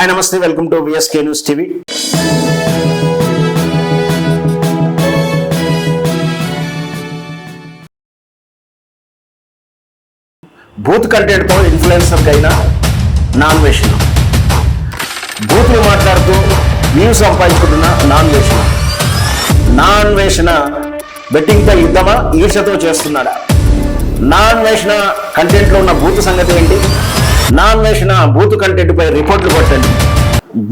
Hi నమస్తే welcome to VSK news TV booth కంటెంట్తో ఇన్ఫ్లుయెన్సర్కి అయినా నాన్ బూత్ని మాట్లాడుతూ వ్యూస్ సంపాదించుకుంటున్న నాన్ వేషణ నాన్ వేషణ బెట్టింగ్తో యుద్ధమా? ఈర్షతో చేస్తున్నాడా? నాన్ వేషణ కంటెంట్లో ఉన్న బూత్ సంగతి ఏంటి? నా అన్వేషణ బూత్ కంటెంట్పై రిపోర్ట్లు కొట్టండి.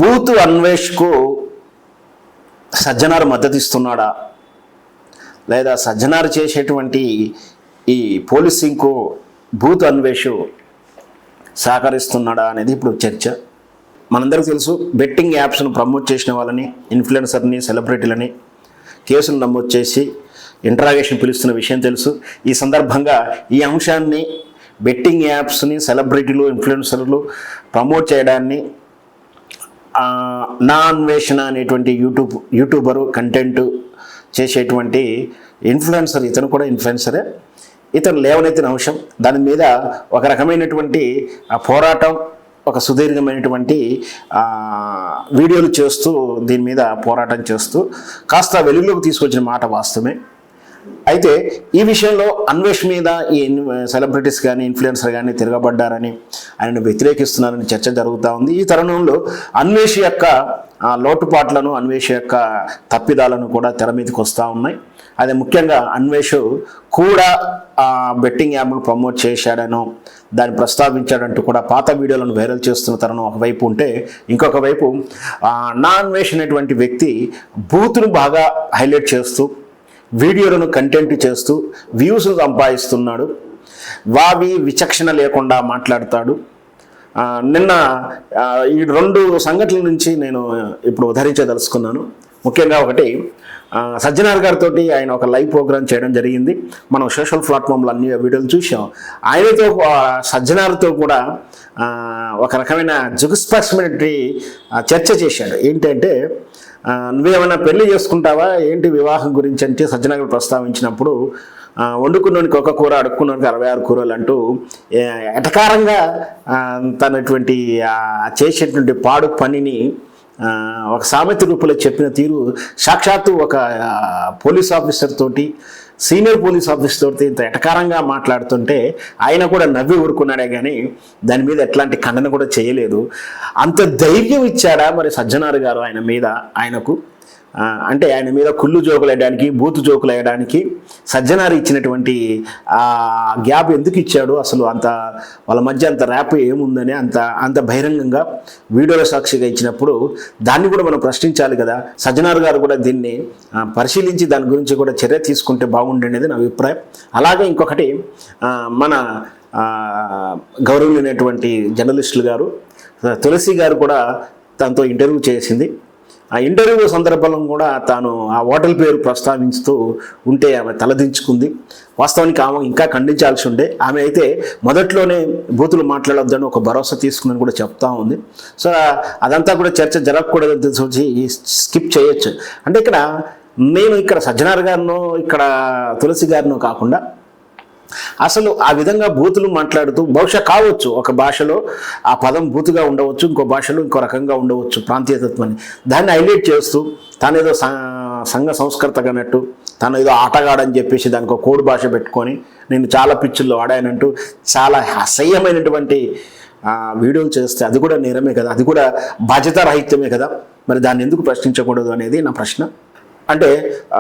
బూత్ అన్వేష్కు సజ్జనారు మద్దతిస్తున్నాడా? లేదా సజ్జనారు చేసేటువంటి ఈ పోలీసింగ్కు బూత్ అన్వేషు సహకరిస్తున్నాడా అనేది ఇప్పుడు చర్చ. మనందరికీ తెలుసు బెట్టింగ్ యాప్స్ను ప్రమోట్ చేసిన వాళ్ళని ఇన్ఫ్లుయెన్సర్ని సెలబ్రిటీలని కేసులు నమోదు చేసి ఇంటరాగేషన్ పిలుస్తున్న విషయం తెలుసు. ఈ సందర్భంగా ఈ అంశాన్ని బెట్టింగ్ యాప్స్ని సెలబ్రిటీలు ఇన్ఫ్లుయెన్సర్లు ప్రమోట్ చేయడాన్ని నా అన్వేషణ అనేటువంటి యూట్యూబ్ యూట్యూబరు కంటెంట్ చేసేటువంటి ఇన్ఫ్లుయెన్సర్ ఇతను కూడా ఇన్ఫ్లుయెన్సరే. ఇతను లేవనెత్తిన అంశం దాని మీద ఒక రకమైనటువంటి పోరాటం ఒక సుదీర్ఘమైనటువంటి వీడియోలు చేస్తూ దీని మీద పోరాటం చేస్తూ కాస్త వెలుగులోకి తీసుకొచ్చిన మాట వాస్తవమే. అయితే ఈ విషయంలో అన్వేష్ మీద ఈ సెలబ్రిటీస్ కానీ ఇన్ఫ్లుయెన్సర్ కానీ తిరగబడ్డారని ఆయనను వ్యతిరేకిస్తున్నారని చర్చ జరుగుతూ ఉంది. ఈ తరుణంలో అన్వేష్ యొక్క లోటుపాట్లను అన్వేష్ యొక్క తప్పిదాలను కూడా తెర మీదకి వస్తూ ఉన్నాయి. అదే ముఖ్యంగా అన్వేష్ కూడా బెట్టింగ్ యాప్ను ప్రమోట్ చేశాడనో దాన్ని ప్రస్తావించాడంటూ కూడా పాత వీడియోలను వైరల్ చేస్తున్న తరుణం ఒకవైపు ఉంటే ఇంకొక వైపు నా అన్వేష్ అనేటువంటి వ్యక్తి బూత్ను బాగా హైలైట్ చేస్తూ వీడియోలను కంటెంట్ చేస్తూ వ్యూస్ సంపాదిస్తున్నాడు. వావి విచక్షణ లేకుండా మాట్లాడతాడు. నిన్న ఈ రెండు సంఘటనల నుంచి నేను ఇప్పుడు ఉదహరించదలుచుకున్నాను ముఖ్యంగా ఒకటి సజ్జనార్ గారితో ఆయన ఒక లైవ్ ప్రోగ్రామ్ చేయడం జరిగింది. మనం సోషల్ ప్లాట్ఫామ్లో అన్ని వీడియోలు చూసాం ఆయనతో సజ్జనార్తో కూడా ఒక రకమైన జుగుస్పష్టమైనటువంటి చర్చ చేశాడు. ఏంటంటే నువ్వేమైనా పెళ్ళి చేసుకుంటావా? ఏంటి వివాహం గురించి అంటే సజ్జనగర్ ప్రస్తావించినప్పుడు వండుకున్నోనికి ఒక కూర అడుక్కున్నోనికి అరవై ఆరు కూరలు అంటూ ఎటకారంగా తనటువంటి చేసేటువంటి పాడు పనిని ఒక సామెత రూపంలో చెప్పిన తీరు సాక్షాత్తు ఒక పోలీస్ ఆఫీసర్ తోటి సీనియర్ పోలీస్ ఆఫీసర్తో తోటి ఇంత ఎటకారంగా మాట్లాడుతుంటే ఆయన కూడా నవ్వి ఊరుకున్నాడే కానీ దాని మీద ఎట్లాంటి ఖండన కూడా చేయలేదు. అంత ధైర్యం ఇచ్చాడా మరి సజ్జనారు గారు ఆయన మీద ఆయనకు? అంటే ఆయన మీద కుళ్ళు జోకులు వేయడానికి బూతు జోకులు వేయడానికి సజ్జనారు ఇచ్చినటువంటి ఆ గ్యాప్ ఎందుకు ఇచ్చాడు? అసలు అంత వాళ్ళ మధ్య అంత ర్యాప్ ఏముందని అంత అంత బహిరంగంగా వీడియోల సాక్షిగా ఇచ్చినప్పుడు దాన్ని కూడా మనం ప్రశ్నించాలి కదా. సజ్జనార్ గారు కూడా దీన్ని పరిశీలించి దాని గురించి కూడా చర్య తీసుకుంటే బాగుండేది నా అభిప్రాయం. అలాగే ఇంకొకటి మన ఆ, గౌరవమైనటువంటి జర్నలిస్టులు గారు తులసి గారు కూడా తనతో ఇంటర్వ్యూ చేసింది. ఆ ఇంటర్వ్యూ సందర్భంలో కూడా తాను ఆ హోటల్ పేరు ప్రస్తావించుతూ ఉంటే ఆమె తలదించుకుంది. వాస్తవానికి ఆమె ఇంకా ఖండించాల్సి ఉండే. ఆమె అయితే మొదట్లోనే బూతులు మాట్లాడొద్దని ఒక భరోసా తీసుకుందని కూడా చెప్తా ఉంది. సో అదంతా కూడా చర్చ జరగకూడదు చూసి స్కిప్ చేయొచ్చు. అంటే ఇక్కడ నేను ఇక్కడ సజ్జనార్ గారినో ఇక్కడ తులసి గారినో కాకుండా అసలు ఆ విధంగా బూతులు మాట్లాడుతూ బహుశా కావచ్చు ఒక భాషలో ఆ పదం బూతుగా ఉండవచ్చు ఇంకో భాషలో ఇంకో రకంగా ఉండవచ్చు ప్రాంతీయతత్వాన్ని దాన్ని హైలైట్ చేస్తూ తానేదో సంఘ సంస్కృతగా అన్నట్టు తను ఏదో ఆటగాడని చెప్పేసి దానికి ఒక కోడి భాష పెట్టుకొని నేను చాలా పిచ్చుల్లో ఆడానంటూ చాలా అసహ్యమైనటువంటి వీడియోలు చేస్తే అది కూడా నేరమే కదా అది కూడా బాధ్యతారాహిత్యమే కదా. మరి దాన్ని ఎందుకు ప్రశ్నించకూడదు అనేది నా ప్రశ్న. అంటే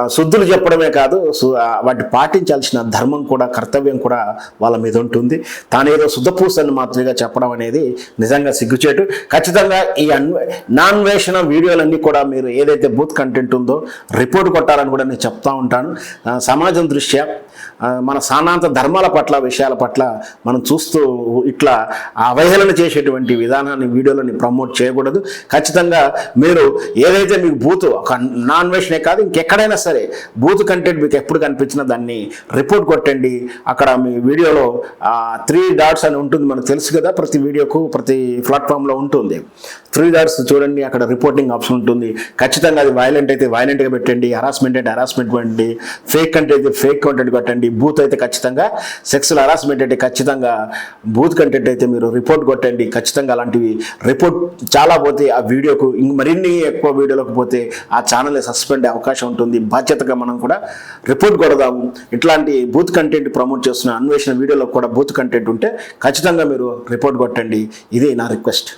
శుద్ధులు చెప్పడమే కాదు సు- వాటి పాటించాల్సిన ధర్మం కూడా కర్తవ్యం కూడా వాళ్ళ మీద ఉంటుంది. తానేదో శుద్ధపూసని మాత్రమే చెప్పడం అనేది నిజంగా సిగ్గుచేటు. ఖచ్చితంగా ఈ అన్వే నాన్వేషణ వీడియోలన్నీ కూడా మీరు ఏదైతే బూత్ కంటెంట్ ఉందో రిపోర్ట్ కొట్టాలని కూడా నేను చెప్తా ఉంటాను. సమాజం దృష్ట్యా మన సానాంత ధర్మాల పట్ల విషయాల పట్ల మనం చూస్తూ ఇట్లా అవహేళన చేసేటువంటి విధానాన్ని వీడియోలని ప్రమోట్ చేయకూడదు. ఖచ్చితంగా మీరు ఏదైతే మీకు బూత్ ఒక నాన్ వేషనే కాదు ఇంకెక్కడైనా సరే బూత్ కంటెంట్ మీకు ఎప్పుడు కనిపించినా దాన్ని రిపోర్ట్ కొట్టండి. అక్కడ మీ వీడియోలో త్రీ డాట్స్ అని ఉంటుంది మనకు తెలుసు కదా ప్రతి వీడియోకు ప్రతి ప్లాట్ఫామ్లో ఉంటుంది. త్రీ డాట్స్ చూడండి అక్కడ రిపోర్టింగ్ ఆప్షన్ ఉంటుంది. ఖచ్చితంగా అది వైలెంట్ అయితే వైలెంట్గా పెట్టండి హరాస్మెంట్ అయితే హరాస్మెంట్ పెట్టండి ఫేక్ కంటెంట్ అయితే ఫేక్ కంటెంట్ పెట్టండి కొట్టండి బూత్ అయితే ఖచ్చితంగా సెక్సువల్ హరాస్మెంట్ అయితే ఖచ్చితంగా బూత్ కంటెంట్ అయితే మీరు రిపోర్ట్ కొట్టండి ఖచ్చితంగా అలాంటివి రిపోర్ట్ చాలా పోతే ఆ వీడియోకు మరిన్ని ఎక్కువ వీడియోలకు పోతే ఆ ఛానల్ని సస్పెండ్ అవకాశం అవకాశం ఉంటుంది. బాధ్యతగా మనం కూడా రిపోర్ట్ కొడదాము. ఇట్లాంటి బూత్ కంటెంట్ ప్రమోట్ చేస్తున్న అన్వేషణ వీడియోలో కూడా బూత్ కంటెంట్ ఉంటే ఖచ్చితంగా మీరు రిపోర్ట్ కొట్టండి. ఇదే నా రిక్వెస్ట్